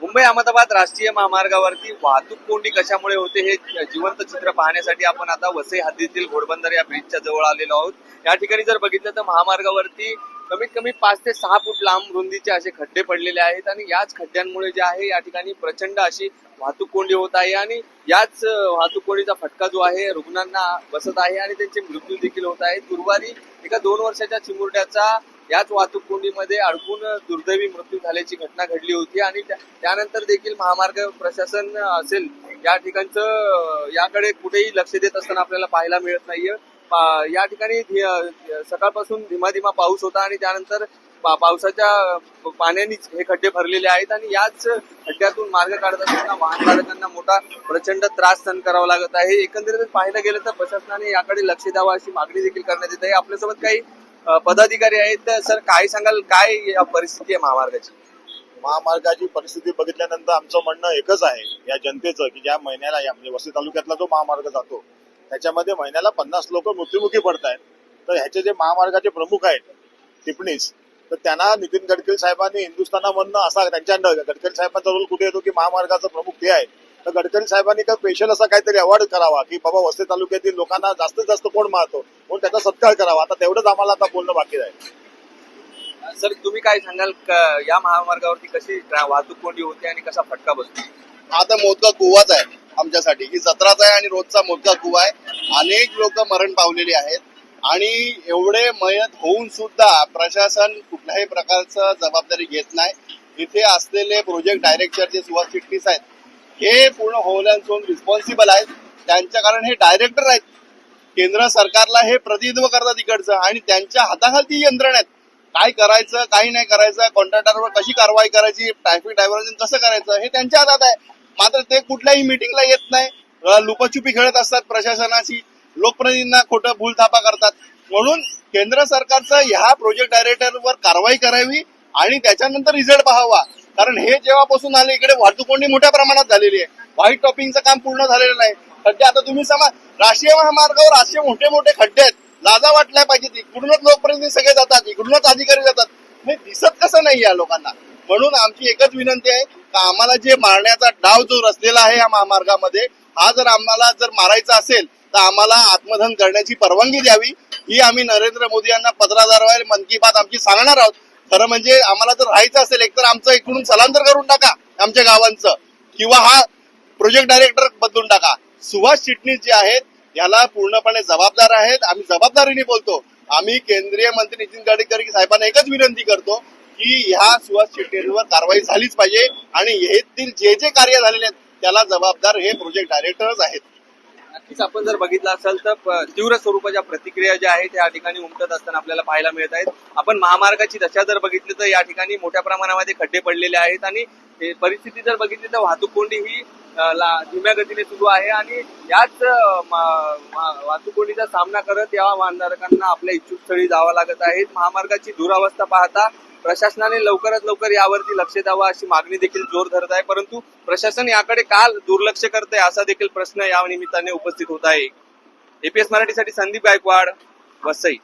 मुंबई अहमदाबाद राष्ट्रीय महामार्गावरती वाहतूक कोंडी कशामुळे होते हे जिवंत चित्र पाहण्यासाठी आपण आता वसई हद्दीतील घोडबंदर या ब्रिजच्या जवळ आलेलो आहोत. या ठिकाणी जर बघितलं तर महामार्गावरती कमीत कमी पाच ते सहा फूट लांब रुंदीचे असे खड्डे पडलेले आहेत आणि याच खड्ड्यांमुळे जे आहे या ठिकाणी प्रचंड अशी वाहतूक कोंडी होत आहे आणि याच वाहतूक कोंडीचा फटका जो आहे रुग्णांना बसत आहे आणि त्यांचे मृत्यू देखील होत आहेत. गुरुवारी एका दोन वर्षाच्या चिमुरड्याचा याच वाहतूक कोंडीमध्ये अडकून दुर्दैवी मृत्यू झाल्याची घटना घडली होती आणि त्या- त्यानंतर देखील महामार्ग प्रशासन असेल या ठिकाणचं याकडे कुठेही लक्ष देत असताना आपल्याला पाहायला मिळत नाहीये. या ठिकाणी सकाळपासून धीमा धीमा पाऊस होता आणि त्यानंतर पावसाच्या पाण्यानेच हे खड्डे भरलेले आहेत आणि याच खड्ड्यातून मार्ग काढत असताना वाहन चालकांना मोठा प्रचंड त्रास सहन करावा लागत आहे. एकंदरीत पाहायला गेलं तर प्रशासनाने याकडे लक्ष द्यावं अशी मागणी देखील करण्यात येत आहे. आपल्यासोबत काही पदाधिकारी आहेत तर सर काय सांगाल? काय या परिस्थिती आहे महामार्गाची? महामार्गाची परिस्थिती बघितल्यानंतर आमचं म्हणणं एकच आहे या जनतेचं की ज्या महिन्याला या म्हणजे वसई तालुक्यातला जो महामार्ग जातो त्याच्यामध्ये महिन्याला पन्नास लोक मृत्युमुखी पडत आहेत तर ह्याचे जे महामार्गाचे प्रमुख आहेत टिपणीस तर त्यांना नितीन गडकरी साहेबांनी हिंदुस्थानामधनं असा त्यांच्या गडकरी साहेबांचा रोल कुठे येतो की महामार्गाचा प्रमुख ते आहे. तर गडकरी साहेबांनी का स्पेशल असा काहीतरी अवॉर्ड करावा की बाबा वसई तालुक्यातील लोकांना जास्तीत जास्त कोण मारतो? म्हणून त्याचा सत्कार करावा. आता तेवढंच आम्हाला आता बोलणं बाकी आहे सर तुम्ही काय सांगाल क- या महामार्गावरती कशी वाहतूक कोंडी होते आणि कसा फटका बसतो? हा तर मोदका कुवाच आहे आमच्यासाठी. ही जत्राच आहे आणि रोजचा मोदका कुवा आहे. अनेक लोक मरण पावलेली आहेत. आणि एवढे मयत होऊन सुद्धा प्रशासन कुठल्याही प्रकारचं जबाबदारी घेत नाही. इथे असलेले प्रोजेक्ट डायरेक्टर जे सुहास चिटणीस आहेत हे पूर्ण होल अँड सोन रिस्पॉन्सिबल आहेत. त्यांच्या कारण हे डायरेक्टर आहेत. केंद्र सरकारला हे प्रतिनिधित्व करतात इकडचं. आणि त्यांच्या हाताखालती यंत्रणा आहेत. काय करायचं काही नाही करायचं कॉन्ट्रॅक्टरवर कशी कारवाई करायची ट्रॅफिक डायव्हर्जन कसं करायचं हे त्यांच्या हातात आहे. मात्र ते कुठल्याही मिटिंगला येत नाही. अं, लुपाछुपी खेळत असतात प्रशासनाची लोकप्रतिनिधींना खोटं भूलथापा करतात. म्हणून केंद्र सरकारचं ह्या प्रोजेक्ट डायरेक्टरवर कारवाई करावी आणि त्याच्यानंतर रिझल्ट पाहावा. कारण हे जेव्हापासून आले इकडे वाहतूक कोंडी मोठ्या प्रमाणात झालेली आहे. व्हाईट टॉपिंगचं काम पूर्ण झालेलं नाही. खड्डे. आता तुम्ही समा राष्ट्रीय महामार्गावर असे मोठे मोठे खड्डे आहेत. लाजा वाटल्या पाहिजे इकडूनच लोकप्रतिनिधी सगळे जातात इकडूनच अधिकारी जातात. दिसत कसं नाही या लोकांना. म्हणून आमची एकच विनंती आहे का आम्हाला जे मारण्याचा डाव जो रचलेला आहे या महामार्गामध्ये हा जर आम्हाला जर मारायचा असेल तर आम्हाला आत्मधन करण्याची परवानगी द्यावी. ही आम्ही नरेंद्र मोदी यांना पत्राद्वारे मन की बात आमची सांगणार आहोत. खरं म्हणजे आम्हाला जर राहायचं असेल एकतर आमचं इकडून स्थलांतर करून टाका आमच्या गावांचं. किंवा हा प्रोजेक्ट डायरेक्टर बदलून टाका. सुभाष चिटणीस जे आहेत याला पूर्णपणे जबाबदार आहेत. आम्ही जबाबदारीने बोलतो. आम्ही केंद्रीय मंत्री नितीन गडकरी साहेबांना एकच विनंती करतो की ह्या सुभाष चिटणीसवर कारवाई झालीच पाहिजे आणि येथील जे जे कार्य झालेले आहेत त्याला जबाबदार हे प्रोजेक्ट डायरेक्टरच आहेत. नक्कीच आपण जर बघितलं असेल तर तीव्र स्वरूपाच्या प्रतिक्रिया ज्या आहेत या ठिकाणी उमटत असताना आपल्याला पाहायला मिळत आहेत. आपण महामार्गाची दशा जर बघितली तर या ठिकाणी मोठ्या प्रमाणामध्ये खड्डे पडलेले आहेत आणि परिस्थिती जर बघितली तर वाहतूक कोंडी ही धीम्या गतीने सुरू आहे आणि याच अ, वाहतूक सामना करत या वाहनधारकांना आपल्या इच्छुक स्थळी जावं लागत आहे. महामार्गाची दुरावस्था पाहता प्रशासनाने लवकरात लवकर यावरती लक्ष द्यावं अशी मागणी देखील जोर धरत आहे. परंतु प्रशासन याकडे का दुर्लक्ष करत आहे असा देखील प्रश्न या निमित्ताने उपस्थित होत आहे. एपीएस मराठीसाठी संदीप गायकवाड वसई.